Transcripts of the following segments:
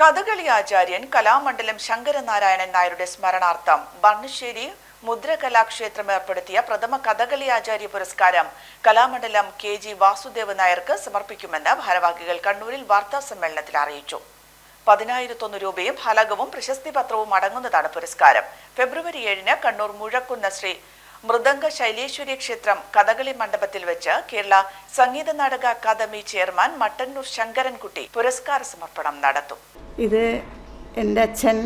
കഥകളി ആചാര്യൻ കലാമണ്ഡലം ശങ്കരനാരായണൻ നായരുടെ സ്മരണാർത്ഥം ബണ്ണശ്ശേരി മുദ്രകലാക്ഷേത്രം ഏർപ്പെടുത്തിയ പ്രഥമ കഥകളി ആചാര്യ പുരസ്കാരം കലാമണ്ഡലം കെ ജി വാസുദേവ് നായർക്ക് സമർപ്പിക്കുമെന്ന് ഭാരവാഹികൾ കണ്ണൂരിൽ വാർത്താ സമ്മേളനത്തിൽ അറിയിച്ചു. പതിനായിരത്തൊന്ന് രൂപയും ഫലകവും പ്രശസ്തി പത്രവും അടങ്ങുന്നതാണ് പുരസ്കാരം. ഫെബ്രുവരി ഏഴിന് കണ്ണൂർ മുഴക്കുന്ന ശ്രീ മൃദംഗ ശൈലേശ്വരി ക്ഷേത്രം കഥകളി മണ്ഡപത്തിൽ വെച്ച് കേരള സംഗീത നാടക അക്കാദമി ചെയർമാൻ മട്ടന്നൂർ ശങ്കരൻകുട്ടി പുരസ്കാര സമർപ്പണം നടത്തും. ഇത് എന്റെ അച്ഛൻ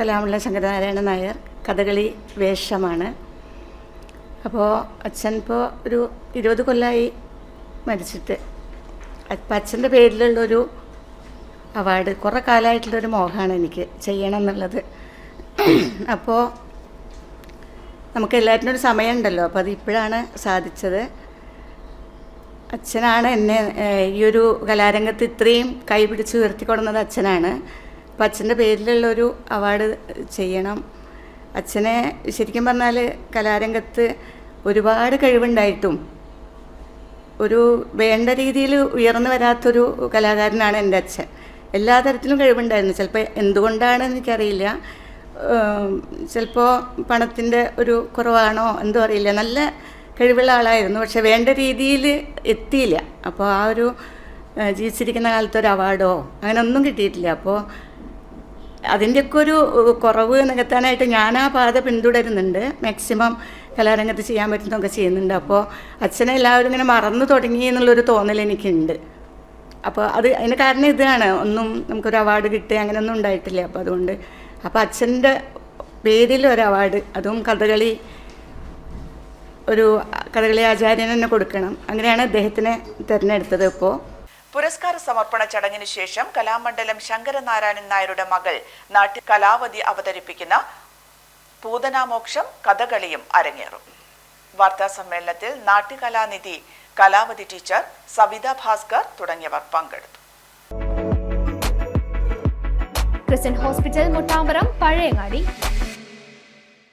കലാമണ്ഡലം ശങ്കരനാരായണ നായർ കഥകളി വേഷമാണ്. അപ്പോൾ അച്ഛൻ ഇപ്പോൾ ഒരു ഇരുപത് കൊല്ലമായി മരിച്ചിട്ട്. അപ്പം അച്ഛന്റെ പേരിലുള്ളൊരു അവാർഡ് കുറേ കാലമായിട്ടുള്ളൊരു മോഹമാണ് എനിക്ക് ചെയ്യണം എന്നുള്ളത്. അപ്പോൾ നമുക്ക് ഒരു സമയമുണ്ടല്ലോ. അപ്പോൾ അത് ഇപ്പോഴാണ് സാധിച്ചത്. അച്ഛനാണ് എന്നെ ഈ ഒരു കലാരംഗത്ത് ഇത്രയും കൈപിടിച്ച് ഉയർത്തിക്കൊടുന്നത് അച്ഛനാണ്. അപ്പം അച്ഛന്റെ പേരിലുള്ളൊരു അവാർഡ് ചെയ്യണം. അച്ഛനെ ശരിക്കും പറഞ്ഞാൽ കലാരംഗത്ത് ഒരുപാട് കഴിവുണ്ടായിട്ടും ഒരു വേണ്ട രീതിയിൽ ഉയർന്നു വരാത്തൊരു കലാകാരനാണ് എന്റെ അച്ഛൻ. എല്ലാ തരത്തിലും കഴിവുണ്ടായിരുന്നു. ചിലപ്പോൾ എന്തുകൊണ്ടാണെന്ന് എനിക്കറിയില്ല. ചിലപ്പോൾ പണത്തിന്റെ ഒരു കുറവാണോ എന്തോ അറിയില്ല. നല്ല കഴിവുള്ള ആളായിരുന്നു. പക്ഷെ വേണ്ട രീതിയിൽ എത്തിയില്ല. അപ്പോൾ ആ ഒരു ജീവിച്ചിരിക്കുന്ന കാലത്ത് ഒരു അവാർഡോ അങ്ങനെ ഒന്നും കിട്ടിയിട്ടില്ല. അപ്പോൾ അതിന്റെയൊക്കെ ഒരു കുറവ് നികത്താനായിട്ട് ഞാൻ ആ പാത പിന്തുടരുന്നുണ്ട്. മാക്സിമം കലാരംഗത്ത് ചെയ്യാൻ പറ്റുന്നതൊക്കെ ചെയ്യുന്നുണ്ട്. അപ്പോൾ അച്ഛനെ എല്ലാവരും ഇങ്ങനെ മറന്നു തുടങ്ങി എന്നുള്ളൊരു തോന്നൽ എനിക്കുണ്ട്. അപ്പോൾ അത് അതിന് കാരണം ഇതാണ്. ഒന്നും നമുക്കൊരു അവാർഡ് കിട്ടുക അങ്ങനെയൊന്നും ഉണ്ടായിട്ടില്ല. അപ്പോൾ അതുകൊണ്ട് അപ്പോൾ അച്ഛന്റെ പേരിൽ ഒരു അവാർഡ് അതും കഥകളി ഒരു കഥകളി ആചാര്യൻ തന്നെ കൊടുക്കണം. അങ്ങനെയാണ് അദ്ദേഹത്തിനെ തിരഞ്ഞെടുത്തത് ഇപ്പോൾ പുരസ്കാര സമർപ്പണ ചടങ്ങിന് ശേഷം കലാമണ്ഡലം ശങ്കരനാരായണൻ നായരുടെ മകൾ നാട്ടിൽ കലാവതി അവതരിപ്പിക്കുന്ന പൂതനാമോക്ഷം കഥകളിയും അരങ്ങേറും. വാർത്താ സമ്മേളനത്തിൽ നാട്യകലാനിധി കലാവതി ടീച്ചർ സവിത ഭാസ്കർ തുടങ്ങിയവർ പങ്കെടുത്തു. Christian hospital Muttamparam Pazhayangadi.